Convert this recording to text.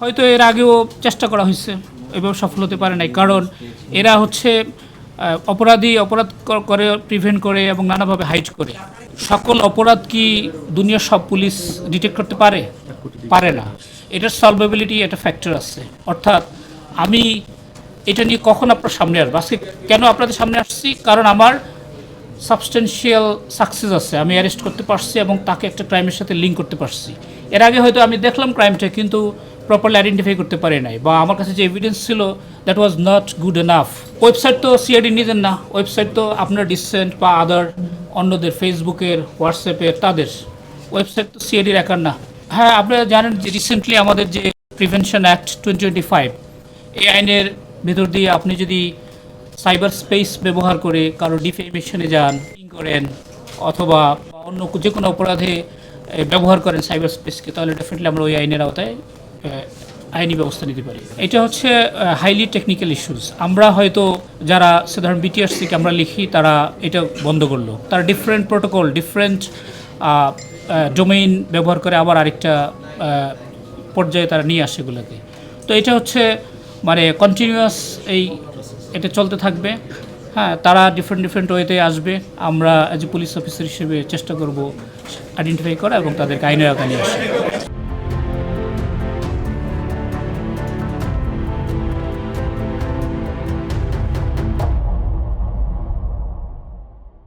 হয়তো এর আগেও চেষ্টা করা হয়েছে এভাবে সফল হতে পারে নাই। কারণ এরা হচ্ছে অপরাধী, অপরাধ করে প্রিভেন্ট করে এবং নানাভাবে হাইড করে। সকল অপরাধ কি দুনিয়ার সব পুলিশ ডিটেক্ট করতে পারে? পারে না। এটার সলভেবিলিটি একটা ফ্যাক্টর আছে। অর্থাৎ আমি এটা নিয়ে কখন আপনার সামনে আসব? আজকে কেন আপনাদের সামনে আসছি? কারণ আমার সাবস্টেন্সিয়াল সাকসেস আছে। আমি অ্যারেস্ট করতে পারছি এবং তাকে একটা ক্রাইমের সাথে লিঙ্ক করতে পারছি। এর আগে হয়তো আমি দেখলাম ক্রাইমটা কিন্তু প্রপারলি আইডেন্টিফাই করতে পারি নাই। বা আমার কাছে যে এভিডেন্স ছিল that was not good enough website তো সিআইডি নিজের না ওয়েবসাইট তো আপনার ডিসেন্ট বা আদার অন্যদের ফেসবুকের হোয়াটসঅ্যাপের তাদের। ওয়েবসাইট তো সিআইডির একার না। হ্যাঁ আপনারা জানেন যে রিসেন্টলি আমাদের যে prevention act twenty twenty five এই আইনের ভেতর দিয়ে আপনি যদি সাইবার স্পেস ব্যবহার করে কারও ডিফেমেশনে যান করেন, অথবা অন্য যে কোনো অপরাধে ব্যবহার করেন সাইবার স্পেসকে তাহলে ডেফিনেটলি আমরা ওই আইনের আওতায় আইনি ব্যবস্থা নিতে পারি। এটা হচ্ছে হাইলি টেকনিক্যাল ইস্যুস আমরা হয়তো যারা সাধারণ বিটিআরস থেকে আমরা লিখি, তারা এটা বন্ধ করল। তারা ডিফারেন্ট প্রোটোকল ডিফারেন্ট ডোমেইন ব্যবহার করে আবার আরেকটা পর্যায়ে তারা নিয়ে আসে এগুলোকে। তো এটা হচ্ছে মানে কন্টিনিউয়াস এই এটা চলতে থাকবে। হ্যাঁ তারা ডিফারেন্ট ডিফারেন্ট ওয়েতে আসবে। আমরা অ্যাজ এ পুলিশ অফিসার হিসেবে চেষ্টা করব আইডেন্টিফাই করা এবং তাদেরকে আইনের আওতায় নিয়ে আসা।